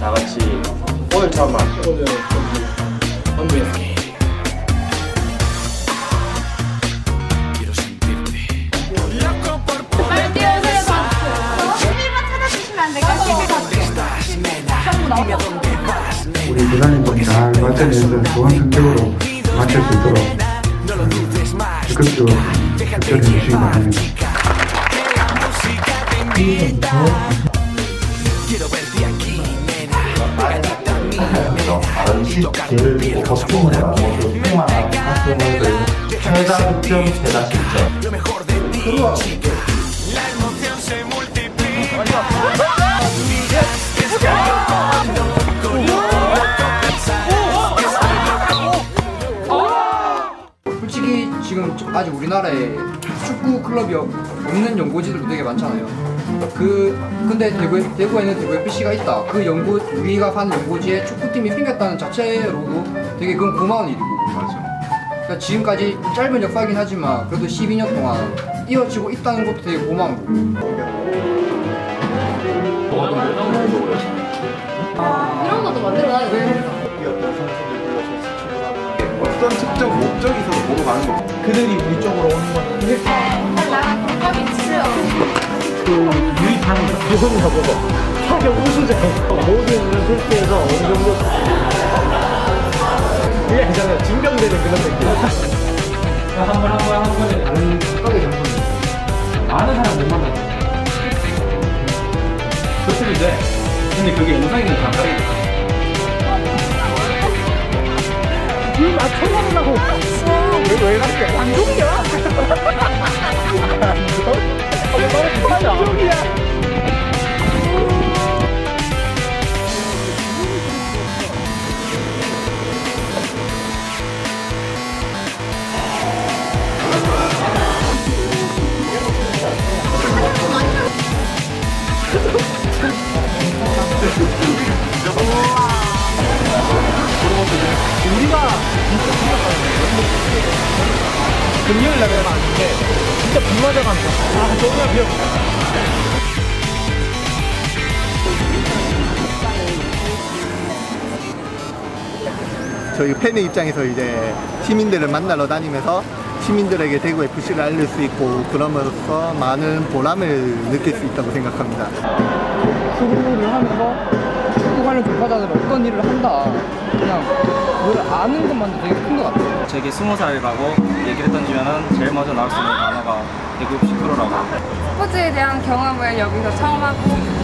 다 같이 오늘 처음 왔죠? 부산님도 잘 맞춰내서 좋은 성적으로 맞출 수 있도록. 적극적으로 협조해 주시기 바랍니다. Miel. Me pega, nena. Déjame sentir 최다 실점 lo mejor de 아직 우리나라에 축구 클럽이 없는 연고지들도 되게 많잖아요. 그 근데 대구에 대구에는 대구 FC가 있다. 그 연고 우리가 가는 연고지에 축구팀이 생겼다는 자체로도 되게 그건 고마운 일이고. 맞아. 그러니까 지금까지 짧은 역사긴 하지만 그래도 12년 동안 이어지고 있다는 것도 되게 고마운 거고. 이런 것도 만들어놔야 돼 어떤 특정 목적이 있어서 보러 가는 거 그들이 우리 쪽으로 오는 거는 나랑 동갑이 치세요 타격 우수자예요. 모든 필드에서 어느 정도 그게 아니잖아요. 징병되는 그런 느낌. 한번 한번 한 번에 다른 각각의 장소입니다. 많은 사람 못 만났죠. 그렇게 돼. 근데 그게 영상이는 감각이 죠. 이 맞춰가려고 왜왜 그렇게 완종이 금요일 날에 왔는데 진짜 비 맞아간다. 아 정말 비 저희 팬의 입장에서 이제 시민들을 만나러 다니면서 시민들에게 대구 FC를 알릴 수 있고 그럼으로써 많은 보람을 느낄 수 있다고 생각합니다. 축구를 하면서 관련 종사자들은 어떤 일을 한다. 그냥 그걸 아는 것만도 되게 큰 것 같아요. 저에게 스무 살이라고 얘기를 던지면은 제일 먼저 나올 수 있는 단어가 대구 시크로라고 스포츠에 대한 경험을 여기서 처음 하고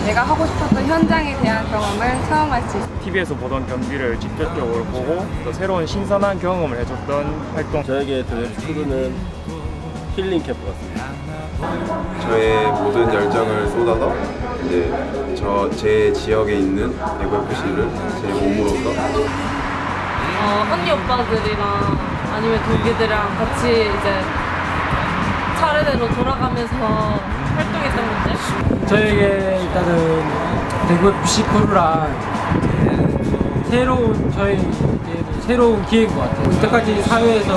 내가 하고 싶었던 현장에 대한 경험을 처음 할 수 있어요. TV에서 보던 경기를 직접적으로 보고 또 새로운 신선한 경험을 해줬던 활동. 저에게 대구 시크로는 힐링 캠프 같습니다 저의 모든 열정을 쏟아서 이제 저 제 지역에 있는 대구 FC를 제 몸으로서 어, 언니 오빠들이랑 아니면 동기들이랑 같이 이제 차례대로 돌아가면서 활동했던 건데 저에게 일단은 대구 FC 크루랑 새로운 저희 새로운 기회인 것 같아요. 이때까지 사회에서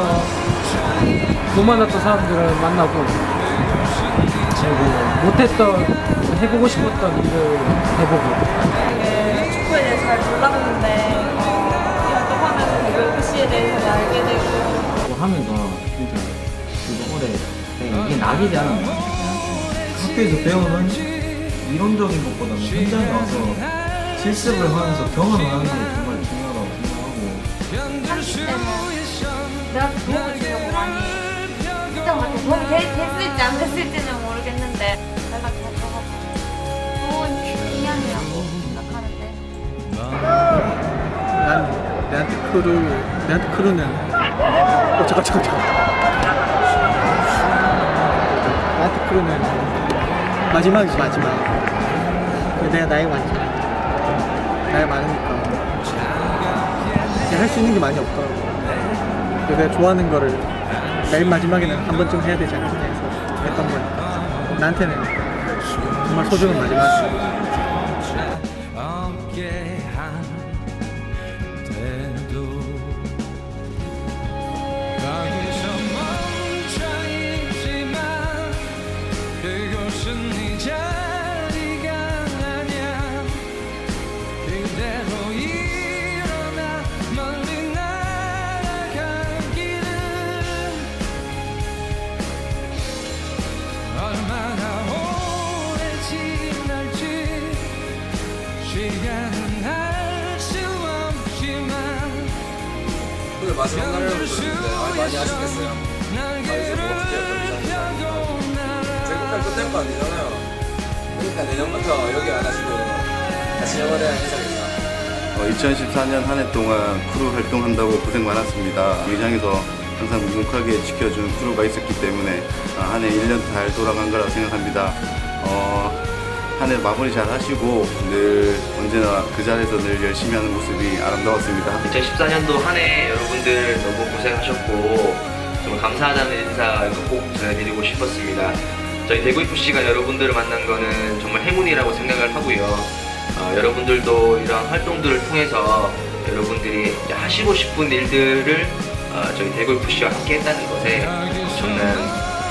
못 만났던 사람들을 만나고 그리고 못했던 해보고 싶었던 일을 해보고. 축구에 대해 잘 몰랐는데 이 활동하면서 대구 FC에 대해서 알게 되고. 뭐 하면서 진짜 그거 오래 이게 낙이지 않았나 학교에서 배우는 이론적인 것보다는 현장에 와서 실습을 하면서 경험을 하는 게 정말 중요하다고 생각하고. 한기 때문에 내가 도움을 주려고 되, 됐을지 안 됐을지는 모르겠는데 난 내한테 크루 내한테 크루는. 어 잠깐 잠깐 잠깐. 나한테 크루는. 마지막이지 마지막. 내가 나이 많잖아. 나이 많으니까. 할 수 있는 게 많이 없더라고. 내가 좋아하는 거를 맨 마지막에는 한 번쯤 해야 되지 않겠냐 해서 했던 거야 나한테는 정말 소중한 마지막이었습니 아, 많이 펴고 날아 제국까지 끝낼 거 아니잖아요. 그러니까 내년부터 여기 안 하시고 다시 영원해야 인사드립니다. 2014년 한 해 동안 크루 활동한다고 고생 많았습니다. 의장에서 항상 묵묵하게 지켜준 크루가 있었기 때문에 한 해 1년 잘 돌아간 거라고 생각합니다. 어, 한 해 마무리 잘 하시고 늘 언제나 그 자리에서 늘 열심히 하는 모습이 아름다웠습니다. 2014년도 한 해 여러분들 너무 고생하셨고 정말 감사하다는 인사 꼭 전해드리고 싶었습니다. 저희 대구 FC가 여러분들을 만난 거는 정말 행운이라고 생각을 하고요. 어, 여러분들도 이런 활동들을 통해서 여러분들이 하시고 싶은 일들을 어, 저희 대구 FC와 함께 했다는 것에 저는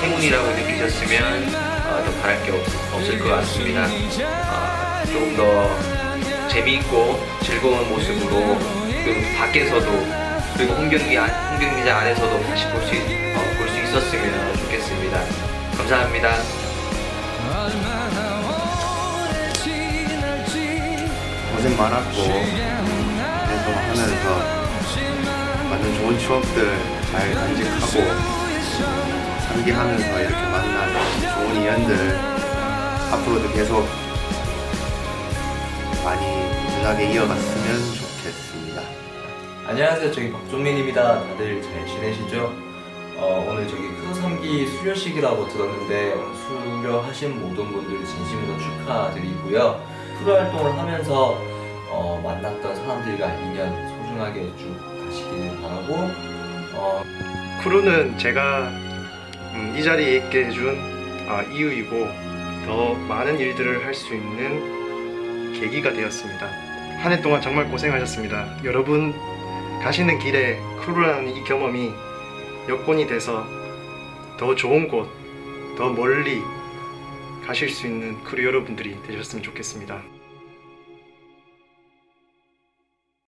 행운이라고 느끼셨으면 어, 더 바랄 게 없, 없을 것 같습니다. 어, 조금 더 재미있고 즐거운 모습으로 그리고 밖에서도 그리고 홈 경기 안, 홈 경기장 안에서도 다시 볼수 어, 볼수 있었으면 좋겠습니다. 감사합니다. 고생 많았고 그래도 하면서 많은 좋은 추억들 잘 간직하고 상기하면서 이렇게 만난 좋은 인연들 앞으로도 계속 많이 연락에 이어갔으면 좋겠습니다. 안녕하세요. 저기 박종민입니다. 다들 잘 지내시죠? 어, 오늘 저기 큰 3기 수료식이라고 들었는데 수료하신 모든 분들 진심으로 축하드리고요. 프로 활동을 하면서 어, 만났던 사람들과 인연 소중하게 쭉 가시길 바라고 어, 크루는 제가 음, 이 자리에 있게 해준 아, 이유이고 더 많은 일들을 할 수 있는 계기가 되었습니다. 한 해 동안 정말 고생하셨습니다. 여러분 가시는 길에 크루라는 이 경험이 여건이 돼서 더 좋은 곳, 더 멀리 가실 수 있는 크루 여러분들이 되셨으면 좋겠습니다.